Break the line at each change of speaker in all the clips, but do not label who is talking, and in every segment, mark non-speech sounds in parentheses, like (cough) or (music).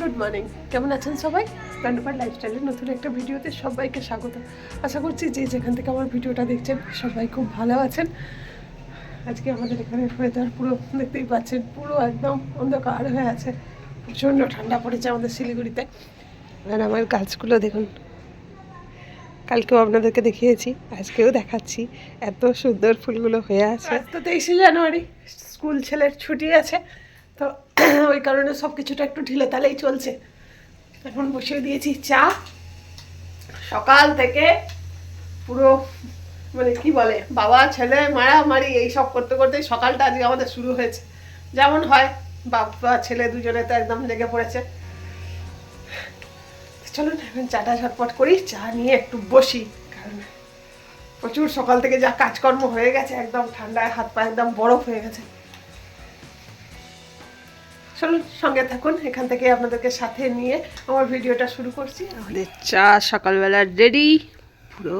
Good morning কেমন আছেন সবাই? স্ট্যান্ড স্ট্যান্ডার্ড লাইফস্টাইলের নতুন একটা ভিডিওতে সবাইকে স্বাগত। আশা করছি যে যেখান থেকে আমার ভিডিওটা দেখছেন, সবাই খুব ভালো আছেন। আজকে আমাদের এখানে ওয়েদার পুরো দেখতেই পাচ্ছেন, পুরো একদম অন্ধকার হয়ে আছে। প্রচণ্ড ঠান্ডা পড়েছে আমাদের শিলিগুড়িতে। আর আমার গাছগুলো দেখুন, কালকেও আপনাদেরকে দেখিয়েছি, আজকেও দেখাচ্ছি। এত সুন্দর ফুলগুলো হয়ে আছে। তো তেইশে জানুয়ারি, স্কুল ছেলের ছুটি আছে। তো ওই কারণে সব কিছুটা একটু ঢিলে তালেই চলছে। এখন বসিয়ে দিয়েছি চা। সকাল থেকে পুরো মানে কি বলে, বাবা, ছেলে মারামারি এই সব করতে করতে সকালটা আজকে আমাদের শুরু হয়েছে। যেমন হয়, বাবা, ছেলে দুজনে তো একদম লেগে পড়েছে। চলুন, এখন চাটা ঝটপট করি, চা নিয়ে একটু বসি, কারণ প্রচুর সকাল থেকে যা কাজকর্ম হয়ে গেছে, একদম ঠান্ডায় হাত পা একদম বরফ হয়ে গেছে। চলুন সঙ্গে থাকুন এখান থেকে আপনাদেরকে সাথে নিয়ে আমার ভিডিওটা শুরু করছি। আমাদের চা সকালবেলা রেডি পুরো।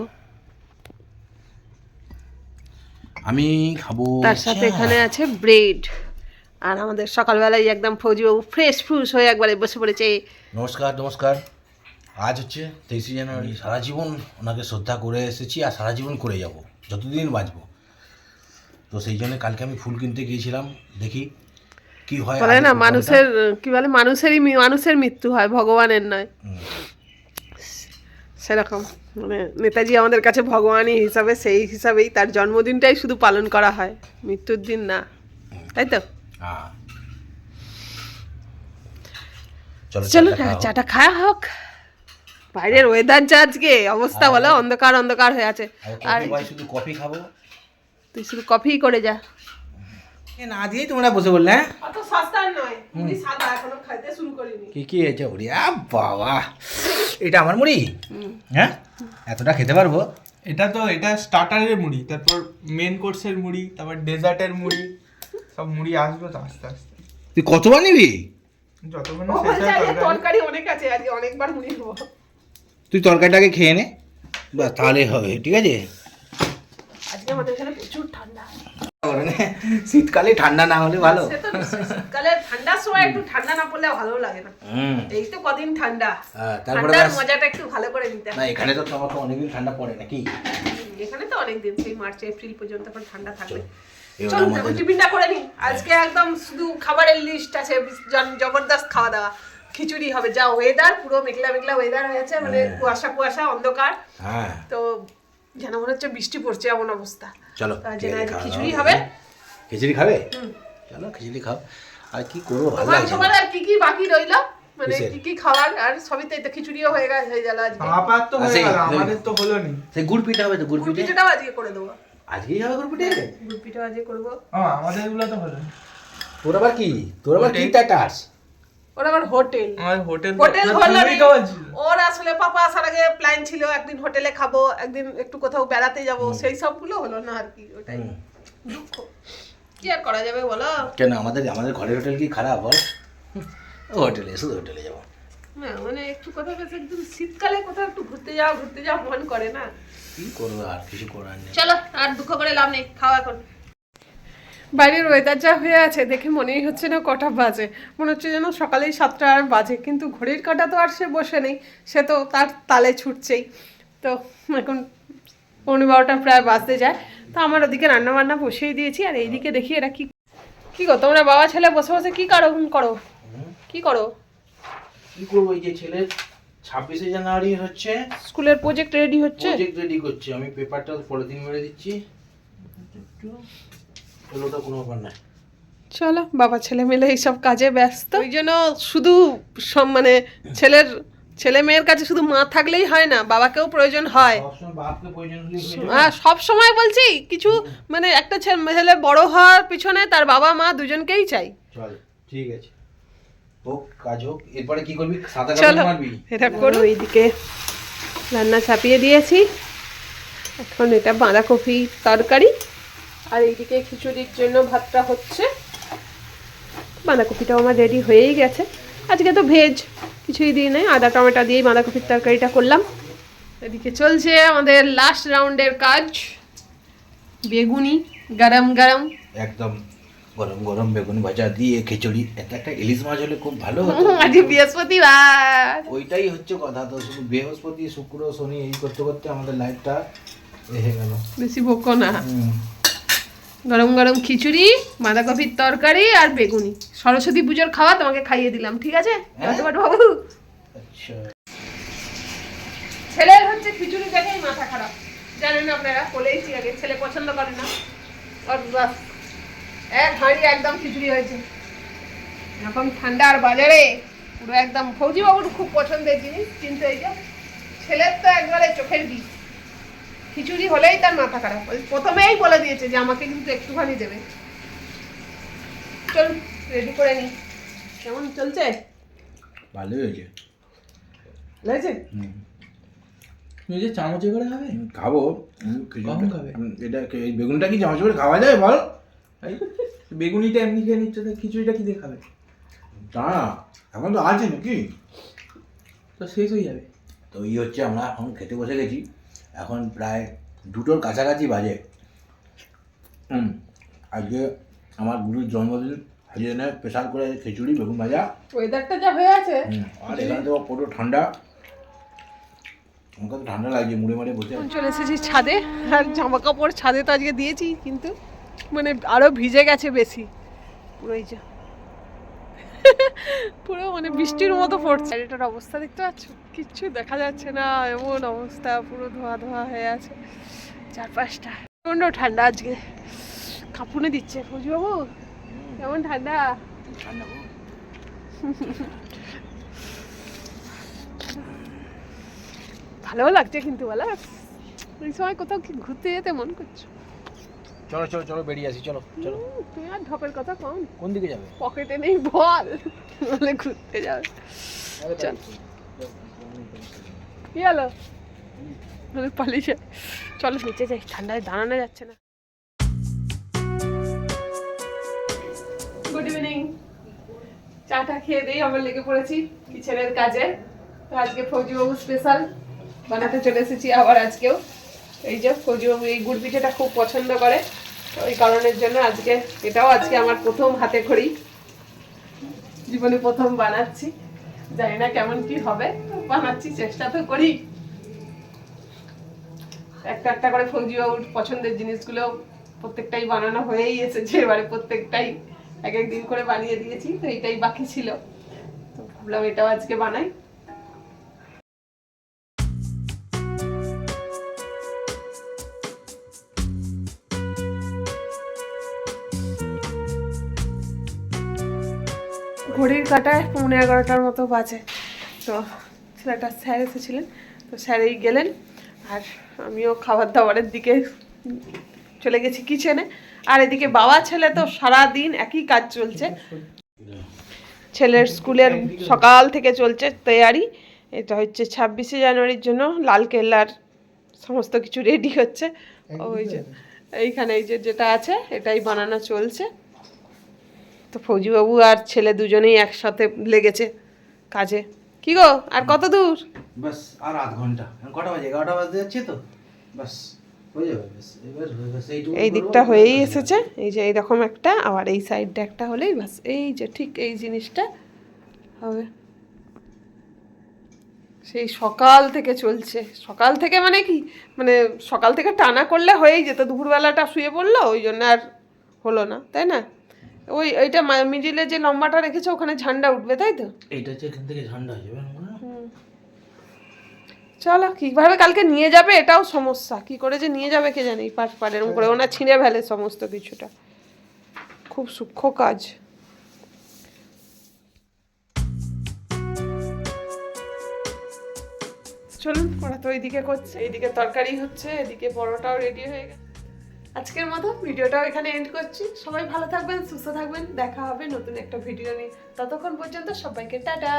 আমি খাব
তার সাথে এখানে আছে ব্রেড আর আমাদের সকালবেলায় একদম ফৌজিবাবু ফ্রেশ ফ্রুশ হয়ে একবারে বসে পড়েছে।
নমস্কার নমস্কার। আজ হচ্ছে তেইশে জানুয়ারি। সারা জীবন ওনাকে শ্রদ্ধা করে এসেছি আর সারা জীবন করে যাব। যতদিন বাঁচবো। তো সেই জন্য কালকে আমি ফুল কিনতে গিয়েছিলাম দেখি। কি হয়
বলে না মানুষের কি বলে মানুষেরই মানুষের মৃত্যু হয় ভগবানের নয়। সেরকম মানে নেতাজি আমাদের কাছে ভগবানই হিসাবে সেই হিসাবেই তার জন্মদিনটাই শুধু পালন করা হয় মৃত্যুর দিন না। তাই তো?
হ্যাঁ। চলো চাটা খাও।
খাওয়া হোক। বাইরের ওয়েদার যা আজকে অবস্থা বলো অন্ধকার অন্ধকার হয়ে আছে।
আর শুধু কফি খাব?
তুই শুধু কফি করে যা।
না দিয়েই তোমরা বসে বললে হ্যাঁ?
অত সস্তা নয় মুড়ি সাদা এখনও খাইতে শুরু করিনি।
কি কি হয়েছে আ বাবা। এটা আমার মুড়ি? হ্যাঁ? এতটা খেতে পারব?
এটা তো এটা স্টার্টারের মুড়ি তারপর মেন কোর্সের মুড়ি তারপর ডেজার্টের মুড়ি সব মুড়ি আসবে তো আস্তে আস্তে।
তুই কতবার নিবি?
যতক্ষণ তরকারি।
অনেক আছে আজকে অনেকবার মুড়ি খাব।
তুই তরকারিটাকে খেয়ে নে। বাস তাহলে হবে ঠিক আছে?
আজকে আমাদের
শীতকালে ঠান্ডা না হলে ভালো।
শীতকালে ঠান্ডার সময় একটু ঠান্ডা না পড়লে ভালো লাগে না। এই তো কদিন ঠান্ডা।
হ্যাঁ, তারপরে
মজাটা একটু ভালো করে নিতে
না এখানে তো তোমাকে অনেকদিন ঠান্ডা পড়ে নাকি?
এখানে তো অনেক দিন সেই মার্চ এপ্রিল পর্যন্ত এখন ঠান্ডা থাকবে। এখন টিফিনটা করে নি আজকে একদম শুধু খাবারের লিস্ট আছে জবরদস্ত খাওয়া দাওয়া। খিচুড়ি হবে যা ওয়েদার পুরো মেঘলা মেঘলা ওয়েদার হয়েছে মানে কুয়াশা কুয়াশা অন্ধকার।
হ্যাঁ।
তো যেন মনে হচ্ছে বৃষ্টি পড়ছে এমন অবস্থা।
চলো
খিচুড়ি হবে।
খিচুড়ি খাবে? চলো খিচুড়ি খাও। আর কি করব ভালো লাগছে
তোমার আর কি কি বাকি রইল? মানে কি কি খাবার আর সবই তো খিচুড়িও হয়ে গেল হয়ে গেল আজকে।
আপাত তো হয়ে
আচ্ছা,
গেল আমাদের তো হলো নি।
সেই গুড় পিঠা হবে তো গুড়
পিঠাটাও আজকে করে দেবো।
আজকেই হবে গুড় পিঠে?
গুড় আজকে করব।
ও আমাদের এগুলো তো হলো
তোর আবার কি? তোর আবার কি। টাটাস?
ওর আবার হোটেল।
হোটেল
হোটেল আসলে পাপা আসার আগে প্ল্যান ছিল একদিন হোটেলে খাব একদিন একটু কোথাও বেড়াতে যাব। সেই সবগুলো হলো না আর কি ওটাই। দুঃখ। কি আর করা যাবে বলো?
কেন আমাদের আমাদের ঘরের হোটেল কি খারাপ বল? হোটেলে শুধু হোটেলে যাব।
না মানে একটু কোথাও বেশ একদম শীতকালে কোথাও একটু ঘুরতে যাও ঘুরতে যাও মন করে না।
কি করব আর কিছু করার নেই।
চলো আর দুঃখ করে লাভ নেই খাওয়া এখন। বাইরের ওয়েদার যা হয়ে আছে দেখে মনেই হচ্ছে না কটা বাজে। মনে হচ্ছে যেন সকালেই সাতটা আর বাজে কিন্তু ঘড়ির কাঁটা তো আর সে বসে নেই সে তো তার তালে ছুটছেই। তো এখন পৌনে বারোটা প্রায় বাজতে যায় তো আমার ওদিকে রান্না বান্না বসিয়ে দিয়েছি আর এইদিকে দেখি এরা কি কি গো তোমরা বাবা ছেলে বসে বসে কি করো করো? কি করো?
কি করব এই যে ছেলের ছাব্বিশে জানুয়ারি হচ্ছে।
স্কুলের প্রজেক্ট রেডি হচ্ছে?
প্রজেক্ট রেডি করছে আমি পেপারটা পলিথিন মেরে দিচ্ছি। চলো কোনো ব্যাপার না
চলো বাবা ছেলে মিলে এইসব কাজে ব্যস্ত। ওই জন্য শুধু সব- মানে ছেলের ছেলে মেয়ের কাছে শুধু মা থাকলেই হয় না বাবাকেও প্রয়োজন হয়। সব সময় বলছি কিছু মানে একটা ছেলে বড় হওয়ার পিছনে তার বাবা মা দুজনকেই চাই।
ঠিক আছে। হোক কাজ হোক এরপরে কি করবি?
চলো এটা করো। এইদিকে রান্না চাপিয়ে দিয়েছি। এখন এটা বাঁধাকপি তরকারি। আর এইদিকে খিচুড়ির জন্য ভাতটা হচ্ছে। বাঁধাকপিটাও আমার রেডি হয়েই গেছে। আজকে তো ভেজ কিছুই দিই নাই। আদা টমেটো দিয়েই বাঁধাকপির তরকারিটা করলাম। এদিকে চলছে আমাদের লাস্ট রাউন্ডের কাজ। বেগুনি গরম গরম।
একদম গরম গরম বেগুন ভাজা দিয়ে খিচুড়ি। এটা একটা ইলিশ মাছ হলে খুব ভালো হতো। (laughs)
আজ বৃহস্পতিবার।
ওইটাই হচ্ছে কথা তো। শুধু বৃহস্পতি শুক্র শনি এই করতে করতে আমাদের লাইফটা এ হয়ে গেল।
বেশি বকো না। গরম গরম খিচুড়ি বাঁধাকপির তরকারি আর বেগুনি। সরস্বতী পুজোর খাওয়া তোমাকে খাইয়ে দিলাম ঠিক আছে?
হ্যাঁ?
বাবু।
আচ্ছা।
ছেলের হচ্ছে খিচুড়ি দেখেই মাথা খারাপ। জানেন আপনারা বলেইছি আগে ছেলে পছন্দ করে না। ওর বাস এক হাঁড়ি একদম খিচুড়ি হয়েছে। এখন ঠান্ডার বাজারে পুরো একদম ফৌজি বাবুর খুব পছন্দের জিনিস কিন্তু এই যে ছেলের তো একবারে চোখের বিষ। খিচুড়ি হলেই তার মাথা খারাপ। ওই প্রথমেই বলে দিয়েছে যে আমাকে কিন্তু একটুখানি দেবে। চল রেডি করে নি। কেমন চলছে?
ভালোই হয়েছে।
ভালো হয়েছে?
হুম।
তুমি যে চামচে করে খাবে?
খাব। হুম,
কখন খাবে?
এটা কি- এই বেগুনটা কি চামচ করে খাওয়া যায় বল?
বেগুনিটা এমনি খেয়ে নিচ্ছ তো খিচুড়িটা কি দিয়ে খাবে?
তা এখন তো আছে নাকি?
তো শেষ হয়ে যাবে।
তো এই হচ্ছে আমরা এখন খেতে বসে গেছি। এখন প্রায় দুটোর কাছাকাছি বাজে। হুম আজকে আমার গুরুর জন্মদিন সেই জন্য স্পেশাল করে খিচুড়ি বেগুন ভাজা।
ওয়েদারটা যা হয়ে আছে।
আর এখানে তো পুরো ঠান্ডা। আমাকে তো ঠান্ডা লাগছে মুড়ে মুড়ে বসে
চলে এসেছি ছাদে আর জামা কাপড় ছাদে তো আজকে দিয়েছি কিন্তু মানে আরও ভিজে গেছে বেশি। পুরো এই যে পুরো মানে বৃষ্টির মতো পড়ছে। এটার অবস্থা দেখতে পাচ্ছ? কিচ্ছু দেখা যাচ্ছে না, এমন অবস্থা, পুরো ধোয়া ধোয়া হয়ে আছে চারপাশটা। প্রচণ্ড ঠান্ডা আজকে। কাঁপুনে দিচ্ছে বাবু কেমন ঠান্ডা?
ঠান্ডা
ভালো লাগছে কিন্তু বলা। এই সময় কোথাও কি ঘুরতে যেতে মন করছে?
চলো চলো চলো বেরিয়ে আসি চলো চলো।
তুই আর ঢপের কথা কম
কোন দিকে যাবে?
পকেটে নেই বল। বলে ঘুরতে যাবে। চল। কি? হলো? মানে পালিয়ে যায়। চলো নিচে যাই। ঠান্ডায় দাঁড়ানো যাচ্ছে না। গুড ইভিনিং চাটা খেয়ে দিয়ে আমরা লেগে পড়েছি কিচেনের কাজে। তো আজকে ফৌজিবাবু স্পেশাল বানাতে চলে এসেছি আবার আজকেও। এই যে ফৌজিবাবু এই গুড় পিঠেটা খুব পছন্দ করে। ওই কারণের জন্য আজকে, এটাও আজকে আমার প্রথম হাতে খড়ি। জীবনে প্রথম বানাচ্ছি। জানি না কেমন কি হবে বানাচ্ছি, চেষ্টা তো করি। একটা একটা করে ফৌজিবাবুর পছন্দের জিনিসগুলো প্রত্যেকটাই বানানো হয়েই এসেছে। এবারে প্রত্যেকটাই এক একদিন করে বানিয়ে দিয়েছি, তো এটাই বাকি ছিল। তো ভাবলাম এটাও আজকে বানাই। ঘড়ির কাটায় পৌনে এগারোটার মতো বাজে। তো ছেলেটা স্যার এসেছিলেন তো স্যারেই গেলেন। আর আমিও খাবার দাবারের দিকে চলে গেছি কিচেনে। আর এদিকে বাবা ছেলে তো সারা দিন একই কাজ চলছে। ছেলের স্কুলের সকাল থেকে চলছে তৈয়ারি। এটা হচ্ছে ছাব্বিশে জানুয়ারির জন্য লালকেল্লার সমস্ত কিছু রেডি হচ্ছে। ওই যে এইখানে এই যে যেটা আছে এটাই বানানো চলছে। তো ফৌজিবাবু আর ছেলে দুজনেই একসাথে লেগেছে কাজে। কি গো আর কত দূর?
বাস আর আধ ঘণ্টা। কটা বাজে? এগারোটা বাজতে যাচ্ছে তো? বাস
এই দিকটা হয়েই এসেছে এই যে এইরকম একটা আবার এই সাইডটা একটা হলেই বাস এই যে ঠিক এই জিনিসটা হবে। সেই সকাল থেকে চলছে। সকাল থেকে মানে কি? মানে সকাল থেকে টানা করলে হয়েই যেত দুপুরবেলাটা শুয়ে পড়ল ওই জন্য আর হলো না তাই না? ওই ওইটা মিডিলে যে লম্বাটা রেখেছে ওখানে ঝান্ডা উঠবে তাই তো?
এইটা হচ্ছে এখান থেকে ঠান্ডা হয়ে যাবে?
চলো কীভাবে কালকে নিয়ে যাবে এটাও সমস্যা। কি করে যে নিয়ে যাবে কে জানি পাট পাট এরকম করে ওনা ছিঁড়ে ফেলে সমস্ত কিছুটা। খুব সূক্ষ্ম কাজ। চলুন ওরা তো এইদিকে করছে। এইদিকে তরকারি হচ্ছে এদিকে পরোটাও রেডি হয়ে গেছে। আজকের মতো ভিডিওটাও এখানে এন্ড করছি। সবাই ভালো থাকবেন, সুস্থ থাকবেন। দেখা হবে নতুন একটা ভিডিও নিয়ে। ততক্ষণ পর্যন্ত সবাইকে টাটা।